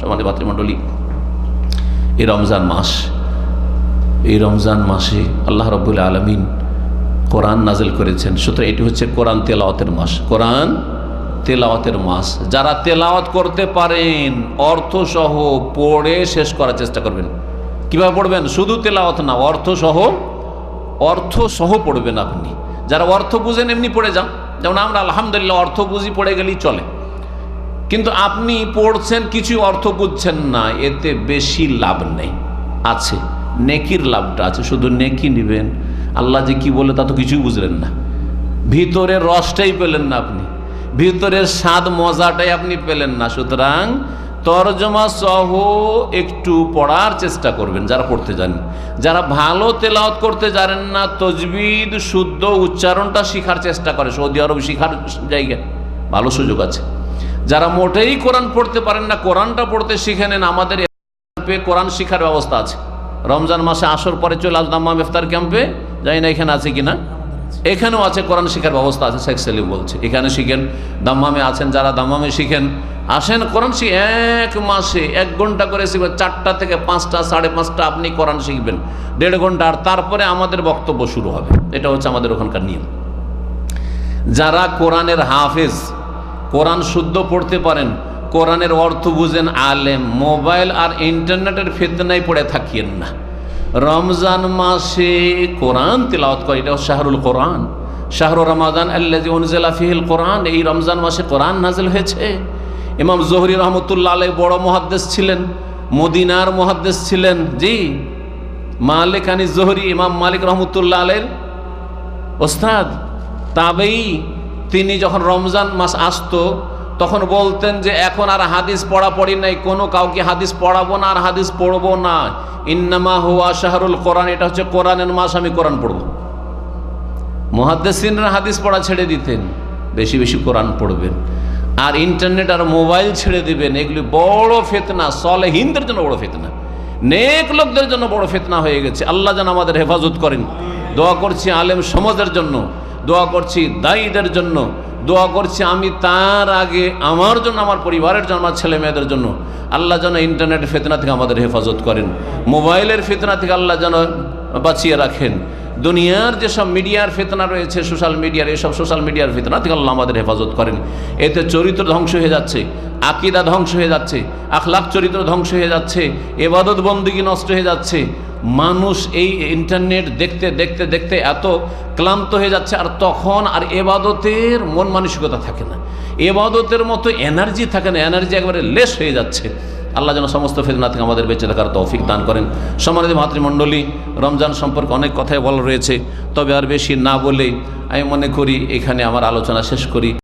সমানে ভাতৃমণ্ডলী, এই রমজান মাস, এই রমজান মাসে আল্লাহ রব্বুল আলমিন কোরআন নাজেল করেছেন। সুতরাং এটি হচ্ছে কোরআন তেলাওয়াতের মাস। কোরআন তেলাওয়াতের মাস। যারা তেলাওয়াত করতে পারেন, অর্থসহ পড়ে শেষ করার চেষ্টা করবেন। কীভাবে পড়বেন? শুধু তেলাওয়াত না, অর্থসহ অর্থসহ পড়বেন আপনি। যারা অর্থ বুঝেন, এমনি পড়ে যান। যেমন আমরা আলহামদুলিল্লাহ, অর্থ বুঝি, পড়ে গেলেই চলে। কিন্তু আপনি পড়ছেন, কিছু অর্থ বুঝছেন না, এতে বেশি লাভ নেই। আছে, নেকির লাভটা আছে, শুধু নেকি নেবেন। আল্লাহ যে কি বলে তা তো কিছুই বুঝলেন না। ভিতরের রসটাই পেলেন না আপনি, ভিতরের স্বাদ, মজাটাই আপনি পেলেন না। সুতরাং তরজমা সহ একটু পড়ার চেষ্টা করবেন, যারা পড়তে জানেন যারা ভালো তেলাওয়াত করতে জানেন না, তজবিদ, শুদ্ধ উচ্চারণটা শেখার চেষ্টা করে। সৌদি আরব শেখার জায়গা ভালো সুযোগ আছে। যারা মোটেই কোরআন পড়তে পারেন না, কোরআনটা পড়তে শিখে নেন আমাদের কোরআন শিখার ব্যবস্থা আছে। রমজান মাসে আসর পরে চলে আসলাম ইফতার ক্যাম্পে, জানি না এখানে আছে কিনা। এখানেও আছে কোরআন শিখার ব্যবস্থা আছে, শেখ সেলিম বলছে। এখানে শিখেন, দাম্মামে আছেন, যারা দাম্মামে শিখেন, আসেন কোরআন শিখ এক মাসে এক ঘণ্টা করে শিখবেন, চারটা থেকে পাঁচটা, সাড়ে পাঁচটা আপনি কোরআন শিখবেন। দেড় ঘণ্টা, আর তারপরে আমাদের বক্তব্য শুরু হবে। এটা হচ্ছে আমাদের ওখানকার নিয়ম। যারা কোরআনের হাফেজ কোরআন শুদ্ধ পড়তে পারেন। কোরআনের অর্থ বুঝেন আলেম। মোবাইল আর ইন্টারনেটের ফেতনায় পড়ে থাকিয়েন না। রমজান মাসে কোরআন তেলাওয়াত করে এটা শাহরুল কোরআন। শাহরু রমাদান ফিহিল কোরআন। এই রমজান মাসে কোরআন নাজেল হয়েছে। ইমাম জহরি রহমতুল্লা আলাই বড় মহাদ্দেশ ছিলেন, মদিনার মহাদ্দেশ ছিলেন। জি, মালিক আনি জহরি, ইমাম মালিক রহমতুল্লাহ আলের ওস্তাদ তাবেই তিনি যখন রমজান মাস আসতো, তখন বলতেন যে, এখন আর হাদিস পড়া পড়ি নাই, কোনো কাউকে হাদিস পড়াবো না আর হাদিস পড়ব না। ইন্নামা হুয়া শাহরুল কোরআন, এটা হচ্ছে কোরআনের মাস, আমি কোরআন পড়ব। মহাদ্দেসিনরা হাদিস পড়া ছেড়ে দিতেন, বেশি বেশি কোরআন পড়বেন। আর ইন্টারনেট আর মোবাইল ছেড়ে দিবেন, এগুলি বড় ফেতনা সলে হিন্দের জন্য বড় ফেতনা। নেক লোকদের জন্য বড় ফেতনা হয়ে গেছে। আল্লাহ যেন আমাদের হেফাজত করেন। দোয়া করছি আলেম সমাজের জন্য। দোয়া করছি দায়ীদের জন্য। দোয়া করছি আমি তার আগে আমার জন্য, আমার পরিবারের জন্য, আমার ছেলে মেয়েদের জন্য। আল্লাহ যেন ইন্টারনেট ফেতনা থেকে আমাদের হেফাজত করেন। মোবাইলের ফেতনা থেকে আল্লাহ যেন বাঁচিয়ে রাখেন। দুনিয়ার যেসব মিডিয়ার ফেতনা রয়েছে, সোশ্যাল মিডিয়ার, এসব সোশ্যাল মিডিয়ার ফেতনা থেকে আল্লাহ আমাদের হেফাজত করেন। এতে চরিত্র ধ্বংস হয়ে যাচ্ছে, আকিদা ধ্বংস হয়ে যাচ্ছে, আখলাখ চরিত্র ধ্বংস হয়ে যাচ্ছে, এবাদত বন্দুকি নষ্ট হয়ে যাচ্ছে। মানুষ এই ইন্টারনেট দেখতে দেখতে দেখতে এত ক্লান্ত হয়ে যাচ্ছে আর তখন আর এবাদতের মন মানসিকতা থাকে না। এবাদতের মতো এনার্জি থাকে না, এনার্জি একবারে লেস হয়ে যাচ্ছে। আল্লাহ যেন সমস্ত ফেতনা থেকে আমাদের বেঁচে থাকার তৌফিক দান করেন। সম্মানিত মাতৃমণ্ডলী, রমজান সম্পর্কে অনেক কথাই বলা রয়েছে। তবে আর বেশি না বলে আমি মনে করি এখানে আমার আলোচনা শেষ করি।